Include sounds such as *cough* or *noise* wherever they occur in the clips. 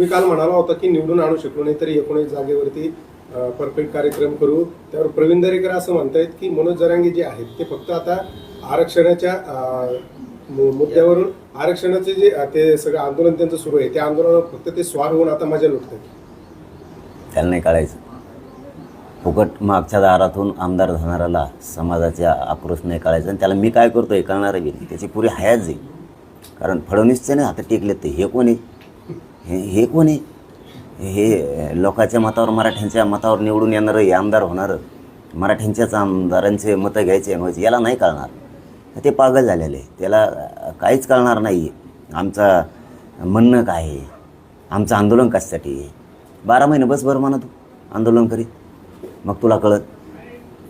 मी काल म्हणाला होता की निवडून आणू शकलो नाही तरी एकोणीस जागेवरती परफेक्ट कार्यक्रम करू. त्यावर प्रवीण दरेकर असं म्हणतायत की मनोज जरांगे जे आहेत ते फक्त आता आरक्षणाच्या मु- मुद्द्यावरून आरक्षणाचे जे ते सगळं आंदोलन त्यांचं सुरू आहे त्या आंदोलनावर फक्त ते स्वार होऊन आता मजा लुटतात त्याला नाही काढायचं फुकट मागच्या दारातून आमदार जाणाऱ्याला समाजाच्या आक्रोश नाही काढायचं आणि त्याला मी काय करतो हे कळणार बी नाही. त्याची पुरी हयात जाईल. कारण फडणवीसचे नाही हातात टेकलेत ते. हे कोणी हे हे कोण आहे? हे लोकांच्या मतावर मराठ्यांच्या मतावर निवडून येणारं हे आमदार होणारं. मराठ्यांच्याच आमदारांचे मतं घ्यायचे म्हणजे याला नाही कळणार. ते पागल झालेले आहे. त्याला काहीच कळणार नाही आमचं म्हणणं काय आहे? आमचं आंदोलन कशासाठी आहे? बारा महिने बस बरं म्हणा तू आंदोलन करीत. मग तुला कळत?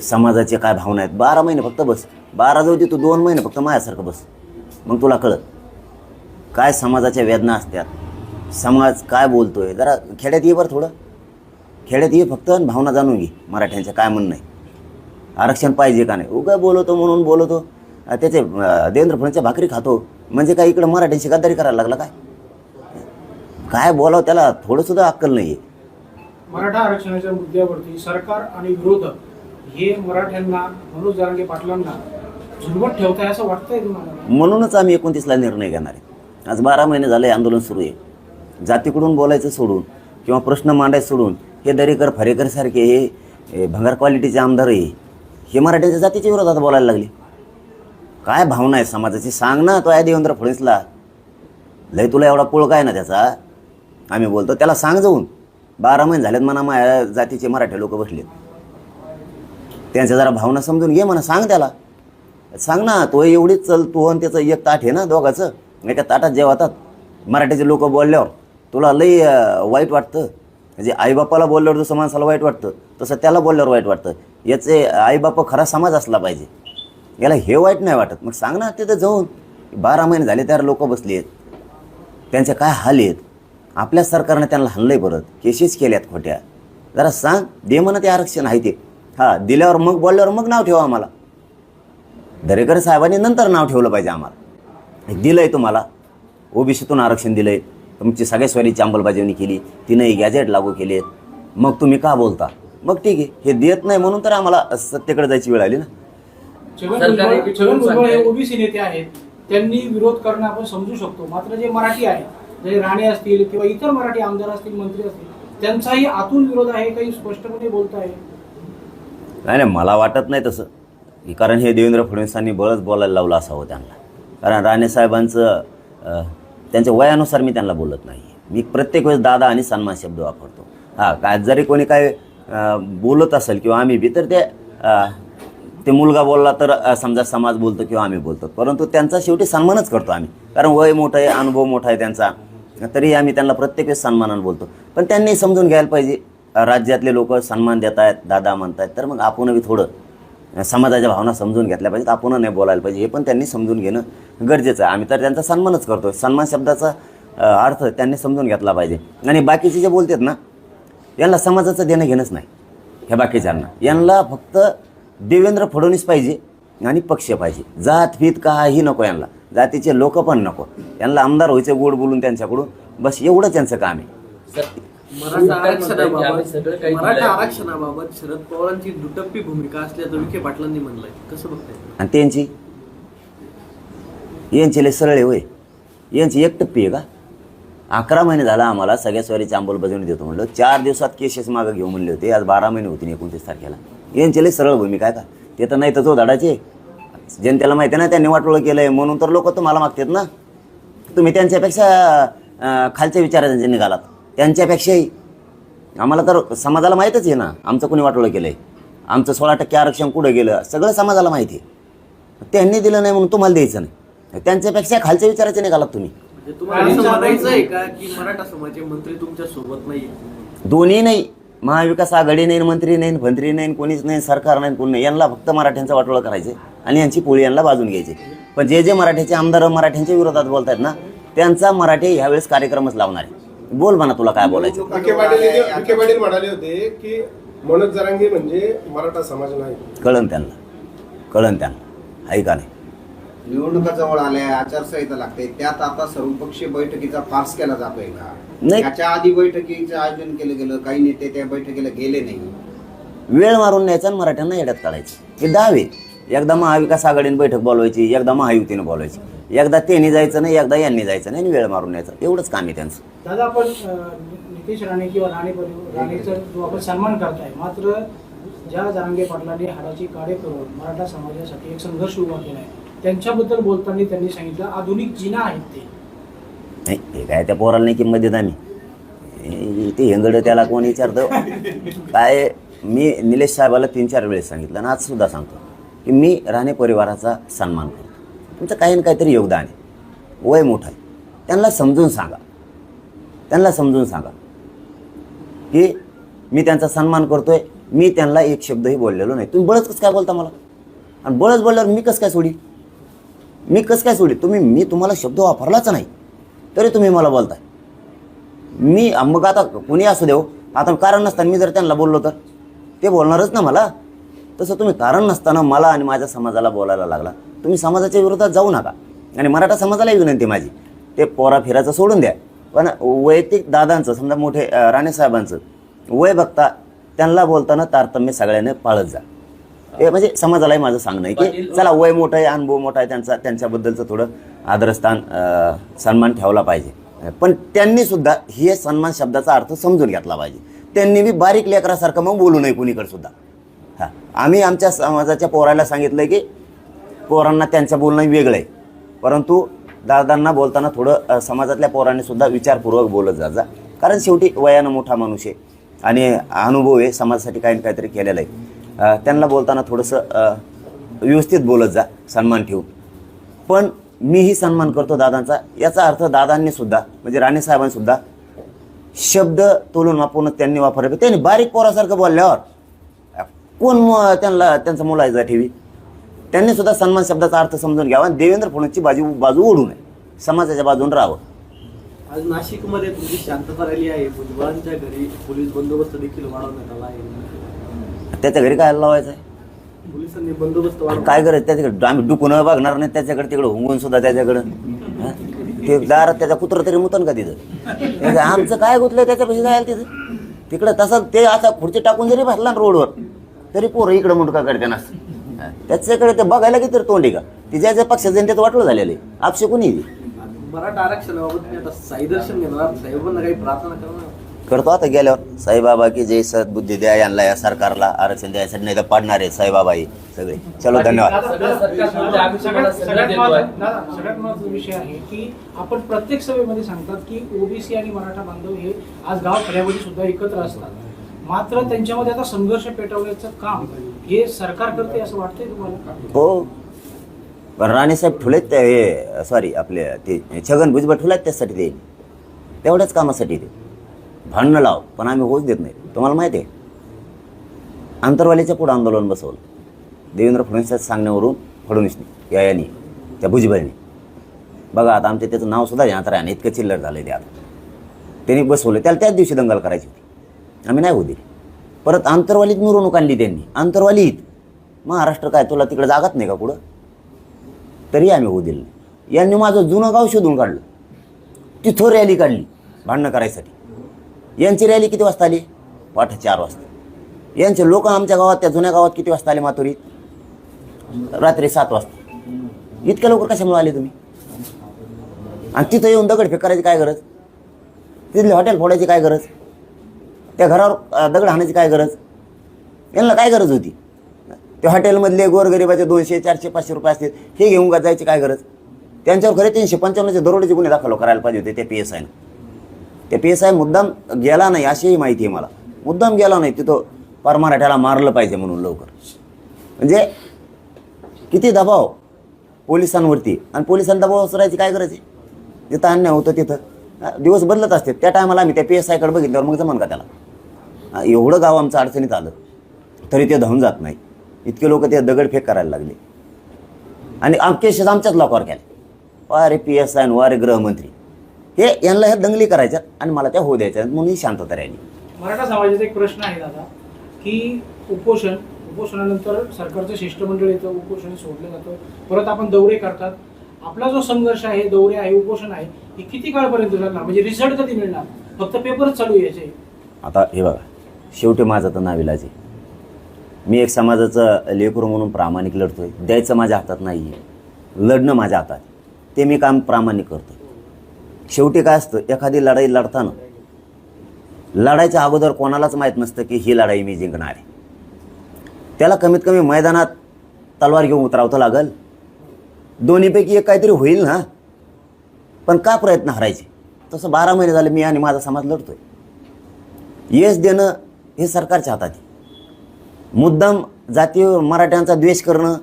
समाजाचे काय भावना आहेत? बारा महिने फक्त बस. बारा जाऊ दे तू दोन महिने फक्त माझ्यासारखं बस. मग तुला कळत? काय समाजाच्या वेदना असतात? समाज काय बोलतोय? जरा खेड्यात ये बरं थोडं. खेड्यात ये फक्त भावना जाणून घे मराठ्यांचं काय म्हणणं आहे. आरक्षण पाहिजे का नाही? उगा बोलवतो म्हणून बोलवतो त्याचे देवेंद्र फडणवीसच्या भाकरी खातो. म्हणजे काय इकडं मराठ्यांशी गद्दारी करायला लागला काय? काय बोलावं त्याला थोडंसुद्धा अक्कल नाही आहे मराठा आरक्षणाच्या मुद्द्यावरती सरकार आणि विरोधक हे मराठ्यांना मनोज जरांगे पाटलांना झुलवत ठेवताय असं वाटतंय तुम्हाला? म्हणूनच आम्ही एकोणतीसला निर्णय घेणार आहे. आज बारा महिने झाले आंदोलन सुरू आहे. जातीकडून बोलायचं सोडून किंवा प्रश्न मांडायचं सोडून हे दरेकर फरेकरसारखे हे भंगार क्वालिटीचे आमदार आहे हे मराठ्याच्या जातीच्या विरोधात बोलायला लागले. काय भावना आहे समाजाची? सांग ना तो आहे देवेंद्र फडणवीसला लय तुला एवढा पोळ काय ना त्याचा? आम्ही बोलतो त्याला सांग जाऊन. बारा महिने झालेत म्हणा माझ्या जातीचे मराठे लोक बसलेत. त्यांच्या जरा भावना समजून घे म्हणा सांग त्याला. सांग ना तो एवढीच चल तू आणि त्याचं एक ताट आहे ना दोघाचं. एका ताटात जेवतात. मराठीचे लोक बोलल्यावर. तुला लई वाईट वाटतं. म्हणजे आईबापाला बोलल्यावर जसं माणसाला वाईट वाटतं तसं त्याला बोलल्यावर वाईट वाटतं. याचे आईबाप खरा समाज असला पाहिजे. याला हे वाईट नाही वाटत. मग सांग ना तिथं जाऊन. बारा महिने झाले त्यावर लोक बसली आहेत. त्यांचे काय हाल आहेत? आपल्या सरकारने त्यांना हल्लंय परत. केसेस केल्यात खोट्या. जरा सांग. दे म्हणा ते आरक्षण आहे ते. हां दिल्यावर मग बोलल्यावर मग नाव ठेवा आम्हाला. दरेकर साहेबांनी नंतर नाव ठेवलं पाहिजे आम्हाला. दिलं आहे तुम्हाला. ओबीसीतून आरक्षण दिलं आहे तुमची सगळ्या स्वारीची अंमलबजावणी केली तिनंही गॅजेट लागू केले मग तुम्ही का बोलता? मग ठीक आहे हे देत नाही म्हणून तर आम्हाला सत्तेकडे जायची वेळ आली ना. छगन सरकारी भुजबळ हे. ओबीसी नेते आहेत. त्यांनी विरोध करणं आपण समजू शकतो. मात्र जे मराठी आहेत जे राणे असतील किंवा इतर मराठी आमदार असतील मंत्री असतील त्यांचाही आतून विरोध आहे काही स्पष्टपणे बोलत आहे नाही. नाही मला वाटत नाही तसं. कारण हे देवेंद्र फडणवीसांनी बळच बोलायला लावलं असावं त्यांना. कारण राणेसाहेबांचं अं, त्यांच्या वयानुसार मी त्यांना बोलत नाही. मी प्रत्येक वेळेस दादा आणि सन्मान शब्द वापरतो. हां काय जरी कोणी काय बोलत असेल किंवा आम्ही बी तर ते ते मुलगा बोलला तर समजा समाज बोलतो किंवा आम्ही बोलतो. परंतु त्यांचा शेवटी सन्मानच करतो आम्ही. कारण वय मोठं आहे अनुभव मोठा आहे त्यांचा. तरी आम्ही त्यांना प्रत्येक वेळेस सन्मानानं बोलतो. पण त्यांनी समजून घ्यायला पाहिजे. राज्यातले लोक सन्मान देत आहेत दादा म्हणत आहेत तर मग आपणही थोडं समाजाच्या भावना समजून घेतल्या पाहिजेत. आपण नाही बोलायला पाहिजे. हे पण त्यांनी समजून घेणं गरजेचं आहे. आम्ही तर त्यांचा सन्मानच करतो सन्मान शब्दाचा अर्थ त्यांनी समजून घेतला पाहिजे. आणि बाकीचे जे बोलतात ना यांना समाजाचं देणं घेणंच नाही. ह्या बाकीच्यांना. यांना फक्त देवेंद्र फडणवीस पाहिजे आणि पक्ष पाहिजे. जात फीत काही नको यांना. जातीचे लोक पण नको. यांना आमदार व्हायचे गोड बोलून त्यांच्याकडून. बस एवढं त्यांचं काम आहे. मराठा आम्ही आरक्षणाबाबत सगळं काही मराठा दिलंय. आरक्षणाबाबत शरद पवारांची दुटप्पी भूमिका असल्याचं विखे पाटलांनी म्हणलंय. कसं बघताय? आणि त्यांची? यांची लय सरळ आहे होय. यांची एक टप्पी आहे का? अकरा महिने झाला आम्हाला सगळ्या स्वारीची अंमलबजावणी देतो म्हणलं. चार दिवसात केसेस मागं घेऊ म्हणले होते. आज बारा महिने होती एकोणतीस तारखेला. यांची लय सरळ भूमिका आहे का? ते तर नाही तर तो धडाचे जनतेला माहिती ना त्यांनी वाटोळं केलं आहे म्हणून तर लोक तुम्हाला मागतात ना. तुम्ही त्यांच्यापेक्षा खालच्या विचारांचे निघालात. त्यांच्यापेक्षाही आम्हाला तर समाजाला माहीतच आहे ना आमचं कोणी वाटोळं केलं आहे आमचं सोळा टक्के आरक्षण कुठं गेलं? सगळं समाजाला माहिती आहे. त्यांनी दिलं नाही म्हणून तुम्हाला द्यायचं नाही. त्यांच्यापेक्षा खालच्या विचाराचे निघालात तुम्ही. म्हणजे तुम्हाला असं म्हणायचं आहे? का की मराठा समाजाचे मंत्री तुमच्यासोबत नाही दोन्ही नाही. महाविकास आघाडी नाही मंत्री नाही मंत्री नाही कोणीच नाही सरकार नाही कोणी नाही. यांना फक्त मराठ्यांचं वाटोळं करायचे आणि यांची पोळी यांना बाजून घ्यायची. पण जे जे मराठ्याचे आमदार मराठ्यांच्या विरोधात बोलतायत ना त्यांचा मराठी ह्यावेळेस कार्यक्रमच लावणार आहे. बोल म्हणा तुला काय बोलायचं. विखे पाटील विखे पाटील म्हणाले होते की मनोज जरांगे म्हणजे मराठा समाज नाही. कळन त्यांना. कळन त्यांना. आहे का नाही? निवडणुका जवळ आल्या आचारसंहिता लागते त्यात आता सर्वपक्षीय बैठकीचा फार्स केला जातोय का? नाही. याच्या आधी बैठकीचं आयोजन केलं गेलं काही नेते त्या बैठकीला गेले नाही. वेळ मारून न्यायचा आणि मराठ्यांना येड्यात काढायचे. हे डावे एकदा महाविकास आघाडीने बैठक बोलवायची एकदा महायुतीनं बोलवायची. एकदा त्यांनी जायचं नाही एकदा यांनी जायचं नाही आणि वेळ मारून न्यायचं. एवढंच काम आहे त्यांचं. दादा आपण नितेश राणे किंवा राणे परि- राणेचा जो आपण सन्मान करताय मात्र ज्या जारांगे पाटलांनी हाडाची काढे करून मराठा समाजासाठी एक संघर्ष उभा केला आहे त्यांच्याबद्दल बोलताना त्यांनी सांगितलं आधुनिक जिना आहेत ते. नाही हे काय त्या पोराला नाही किंमत देत आम्ही. हे- ते हेंगड त्याला कोण विचारतं? *laughs* काय मी निलेश साहेबाला तीन चार वेळेस सांगितलं आणि आज सुद्धा सांगतो. की मी राणे परिवाराचा सन्मान करतो तुमचं काही ना काहीतरी योगदान आहे. वय मोठं आहे. त्यांना समजून सांगा. त्यांना समजून सांगा. की मी त्यांचा सन्मान करतो आहे मी त्यांना एक शब्दही बोललेलो नाही. तुम्ही बळच कसं काय बोलता मला? आणि बळच बोलल्यावर मी कसं काय सोडी? मी कसं काय सोडी? तुम्ही मी तुम्हाला शब्द वापरलाच नाही. तरी तुम्ही मला बोलताय. मी मग आता कोणी असू देऊ हो. आता कारण नसताना मी जर त्यांना बोललो तर? ते बोलणारच ना मला. तसं तुम्ही कारण नसताना मला आणि माझ्या समाजाला बोलायला लागला. तुम्ही समाजाच्या विरोधात जाऊ नका. आणि मराठा समाजालाही विनंती माझी. ते पोरा फिरायचं सोडून द्या. पण वैयक्तिक दादांचं समजा मोठे राणेसाहेबांचं वय बघता त्यांना बोलताना तारतम्य सगळ्यांनी पाळत जा. हे म्हणजे समाजालाही माझं सांगणं आहे की चला वय मोठं आहे अनुभव मोठा आहे त्यांचा त्यांच्याबद्दलचं थोडं आदरस्थान सन्मान ठेवला पाहिजे. पण त्यांनी सुद्धा हे सन्मान शब्दाचा अर्थ समजून घेतला पाहिजे. त्यांनी बी बारीक लेकरासारखं मग बोलू नये कुणीकडे सुद्धा. आम्ही आमच्या समाजाच्या पोराला सांगितलं की पोरांना त्यांचं बोलणं वेगळं आहे. परंतु दादांना बोलताना थोडं समाजातल्या पोरांनी सुद्धा विचारपूर्वक बोलत जा जा. कारण शेवटी वयानं मोठा माणूस आहे आणि अनुभव आहे समाजासाठी काही ना काहीतरी केलेलं आहे. त्यांना बोलताना थोडंसं व्यवस्थित बोलत जा सन्मान ठेवून. पण मीही सन्मान करतो दादांचा. याचा अर्थ दादांनीसुद्धा म्हणजे राणेसाहेबांनीसुद्धा शब्द तोलून वापरून त्यांनी वापरले. त्यांनी बारीक पोरासारखं बोलल्यावर कोण त्यांना त्यांचा मुलायचा ठेवी त्यांनी सुद्धा सन्मान शब्दाचा अर्थ समजून घ्यावा आणि देवेंद्र फडणवीसची बाजू बाजू ओढू नये समाजाच्या बाजून राहावं. आज नाशिकमध्ये तुझी शांतता राहिली आहे. भुजबळांच्या घरी पोलीस बंदोबस्त देखील वाढवण्यात आला आहे. त्याच्या घरी काय लावायचं आहे? पोलिसांनी बंदोबस्त काय करायचं त्याच्याकडे आम्ही डुकून बघणार नाही त्याच्याकडे तिकडे हुंगून सुद्धा त्याच्याकडं? ते दारात त्याचा कुत्र तरी मुतन का तिथं? आमचं काय गुतलं त्याच्यापाशी जायला तिथं? तिकडं तसं ते आता खुर्ची टाकून जरी बसला ना रोडवर तरी पोरं इकडं मुंडका करते ना त्याच्याकडे ते बघायला किती तोंडी का? ती ज्या ज्या पक्षाचं आहे त्याचं वाटलं झालेलं आहे. आपशे कोणी? मराठा आरक्षणाबाबत मी आता साई दर्शन घेणार. साहेबांना काही प्रार्थना करणार? करतो आता गेल्यावर. साईबाबा की जय सद्बुद्धी द्या यांना या सरकारला आरक्षण द्यायसाठी नाही तर पाडणार आहे साईबाबा ही सगळे. चलो धन्यवाद. म्हणजे सगळ्यात सगळ्यात महत्त्वाचा विषय आहे की आपण प्रत्येक सभेमध्ये सांगतात की ओबीसी आणि मराठा बांधव हे आज गाव खेड्यामध्ये सुद्धा एकत्र असतात. मात्र त्यांच्यामध्ये आता संघर्ष पेटवण्याचं काम हे सरकार करते असं वाटतंय तुम्हाला? हो. पण राणेसाहेब ठुलेत ते हे सॉरी आपले ते छगन भुजबळ ठुलेत त्यासाठी ते. तेवढ्याच कामासाठी ते. भांडणं लाव पण आम्ही होऊच देत नाही. तुम्हाला माहिती आहे? आंतरवालीच्या पुढं आंदोलन बसवलं. देवेंद्र फडणवीसच्या सांगण्यावरून फडणवीसने या यांनी त्या भुजबळने. बघा आता आमच्या त्याचं नावसुद्धा सुद्धा ध्यानात इतकं चिल्लर झालं ते आता. त्यांनी बसवलं. त्याला त्याच दिवशी दंगल करायची होती. आम्ही नाही होऊ दिली. परत आंतरवालीत मिरवणूक आणली त्यांनी. आंतरवालीत. महाराष्ट्र काय तुला तिकडे जागात नाही का पुढं तरी आम्ही होऊ दिलं नाही. यांनी माझं जुनं गाव शोधून काढलं. तिथं रॅली काढली भांडणं करायसाठी. यांची रॅली किती वाजता आली? पाठ चार वाजता. यांचे लोक आमच्या गावात त्या जुन्या गावात किती वाजता आले माथुरीत रात्री सात वाजता. इतक्या लवकर कशामुळे आले तुम्ही? आणि तिथं येऊन दगडफेक करायची काय गरज? तिथले हॉटेल फोडायची काय गरज? त्या घरावर दगड हाणायची काय गरज? यांना काय गरज होती? त्या हॉटेलमधले गोरगरिबाचे दोनशे चारशे पाचशे रुपये असतील हे घेऊन का जायची काय गरज? त्यांच्यावर खरे तीनशे पंच्याण्णवचे दरोडेचे गुन्हे दाखल करायला पाहिजे होते त्या पी एस आयनं त्या पी एस आय मुद्दाम गेला नाही अशीही माहिती आहे मला. मुद्दाम गेला नाही तिथं पार मराठ्याला मारलं पाहिजे म्हणून लवकर. म्हणजे किती दबाव पोलिसांवरती? आणि पोलिसांना दबाव असरायची काय गरज आहे? जिथं अन्याय होतं तिथं. दिवस बदलत असते त्या टायमाला आम्ही त्या पी एस आयकडे बघितल्यावर मग जमन का त्याला? एवढं गाव आमचं अडचणीत आलं तरी ते धावून जात नाही. इतके लोक ते दगडफेक करायला लागले. आणि केसेस आमच्याच लोकांवर केले वारे पी एस आय वारे गृहमंत्री. हे यांना ह्या दंगली करायच्यात आणि मला त्या होऊ द्यायच्या म्हणून ही शांतता राहिली. मराठा समाजाचा एक प्रश्न आहे दादा की उपोषण उपोषणानंतर सरकारचं शिष्टमंडळ येतं उपोषण सोडलं जातं परत आपण दौरे करतात. आपला जो संघर्ष आहे दौरे आहे उपोषण आहे हे किती काळपर्यंत चालणार? म्हणजे रिझल्ट कधी मिळणार? फक्त पेपरच चालू आहे याचे. आता हे बघा शेवटी माझं तर नाविलाज आहे. मी एक समाजाचं लेकरू म्हणून प्रामाणिक लढतो आहे द्यायचं माझ्या हातात नाही आहे लढणं माझ्या हातात ते मी काम प्रामाणिक करतो शेवटी काय असतं एखादी लढाई लढताना लढायच्या अगोदर कोणालाच माहीत नसतं की ही लढाई मी जिंकणार आहे. त्याला कमीत कमी मैदानात तलवार घेऊन उतरावतं लागल. दोन्हीपैकी एक काहीतरी होईल ना? पण का प्रयत्न हरायचे? तसं बारा महिने झाले मी आणि माझा समाज लढतोय. यश देणं हे सरकारच्या हातात आहे. मुद्दाम जातीय मराठ्यांचा द्वेष करणं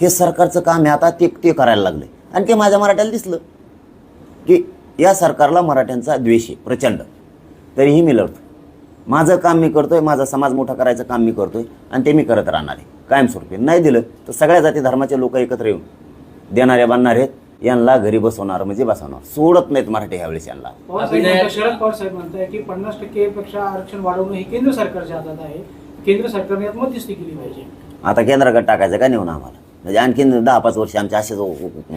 हे सरकारचं काम आहे. आता ते ते करायला लागलं. आणि ते माझ्या मराठ्याला दिसलं की या सरकारला मराठ्यांचा द्वेष आहे प्रचंड. तरीही मी लढतो माझं काम मी करतोय माझा समाज मोठा करायचं काम मी करतोय आणि ते मी करत राहणार आहे. कायमस्वरूपी. नाही दिलं तर सगळ्या जाती धर्माचे लोक एकत्र येऊन देणारे बांधणार आहेत. यांना घरी बसवणार म्हणजे बसवणार. सोडत नाहीत मराठी ह्यावेळेस यांना. पवार साहेब म्हणतात- शरद पवार साहेब म्हणताय की पन्नास टक्केपेक्षा आरक्षण वाढवणं हे केंद्र सरकारच्या हातात आहे. केंद्र सरकारने यात मध्यस्थी केली पाहिजे. आता केंद्राकडे टाकायचं का नेऊन आम्हाला? म्हणजे आणखीन दहा पाच वर्ष आमच्या असेच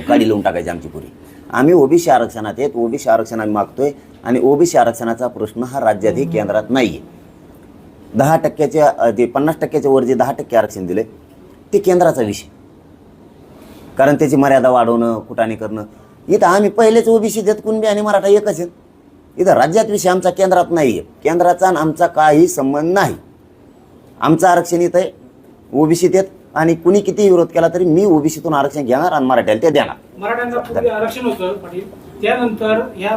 काढी लावून टाकायची आमची पुरी. आम्ही ओबीसी आरक्षणात आहेत ओबीसी आरक्षण आम्ही मागतोय आणि ओबीसी आरक्षणाचा प्रश्न हा राज्यातही केंद्रात नाही आहे दहा टक्क्याच्या अ, ते पन्नास टक्क्याच्या वर जे दहा टक्के आरक्षण दिले ते केंद्राचा विषय. कारण त्याची मर्यादा वाढवणं कुटाने करणं. इथं आम्ही पहिलेच ओबीसी देत कुणबी आणि मराठा एकच आहेत. इथं राज्यात विषय आमचा केंद्रात नाही आहे केंद्राचा आणि आमचा काही संबंध नाही. आमचं आरक्षण इथं आहे. ओबीसीत आहेत आणि कुणी किती विरोध केला तरी मी ओबीसीतून आरक्षण घेणार आणि मराठ्याला ते देणार. मराठ्यांना आरक्षण होतं पाटील. त्यानंतर या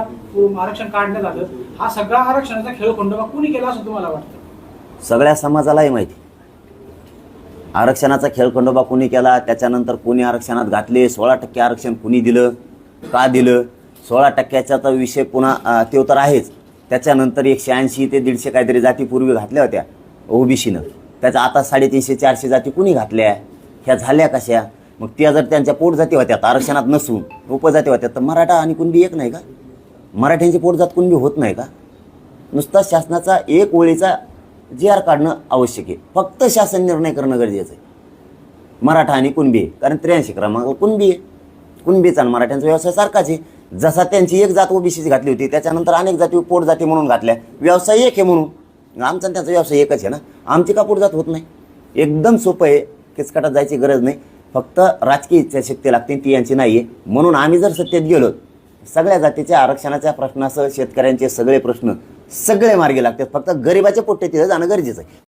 आरक्षण काढण्यात आलं. हा सगळा आरक्षणाचा खेळखंडोबा कुणी केला असं तुम्हाला वाटतं? सगळ्या समाजालाही माहिती. आरक्षणाचा खेळखंडोबा कोणी केला? त्याच्यानंतर कोणी आरक्षणात घातले? सोळा टक्के आरक्षण कुणी दिलं? का दिलं? सोळा टक्क्याचा तर विषय पुन्हा ते तो तर आहेच. त्याच्यानंतर एकशे ऐंशी ते दीडशे काहीतरी जाती पूर्वी घातल्या होत्या ओबीसीनं. त्याचा आता साडेतीनशे चारशे जाती कुणी घातल्या? ह्या झाल्या कशा? मग त्या जर त्यांच्या पोटजाती होत्या तर आरक्षणात नसून उपजाती होत्या तर मराठा आणि कुणबी एक नाही का? मराठ्यांची पोटजात कुणबी होत नाही का? नुसता शासनाचा एक ओळीचा जी आर काढणं आवश्यक आहे. फक्त शासन निर्णय करणं गरजेचं आहे. मराठा आणि कुणबी आहे. कारण त्र्याऐंशी क्रमांक कुणबी आहे. कुणबीचा आणि मराठ्यांचा व्यवसाय सारखाच आहे. जसा त्यांची एक जात ओबीसीच घातली होती त्याच्यानंतर अनेक जाती पोट जाती म्हणून घातल्या. व्यवसाय एक आहे म्हणून. आमचा आणि त्यांचा व्यवसाय एकच आहे ना. आमची का पोट जात होत नाही? एकदम सोपं आहे. किचकटात जायची गरज नाही. फक्त राजकीय इच्छाशक्ती लागते ती यांची नाही आहे म्हणून आम्ही जर सत्तेत गेलो सगळ्या जातीच्या आरक्षणाच्या प्रश्नासह शेतकऱ्यांचे सगळे प्रश्न सगळे मार्गे लागतात. फक्त गरिबाचे पोट्टे तिथं जाणं गरजेचं आहे.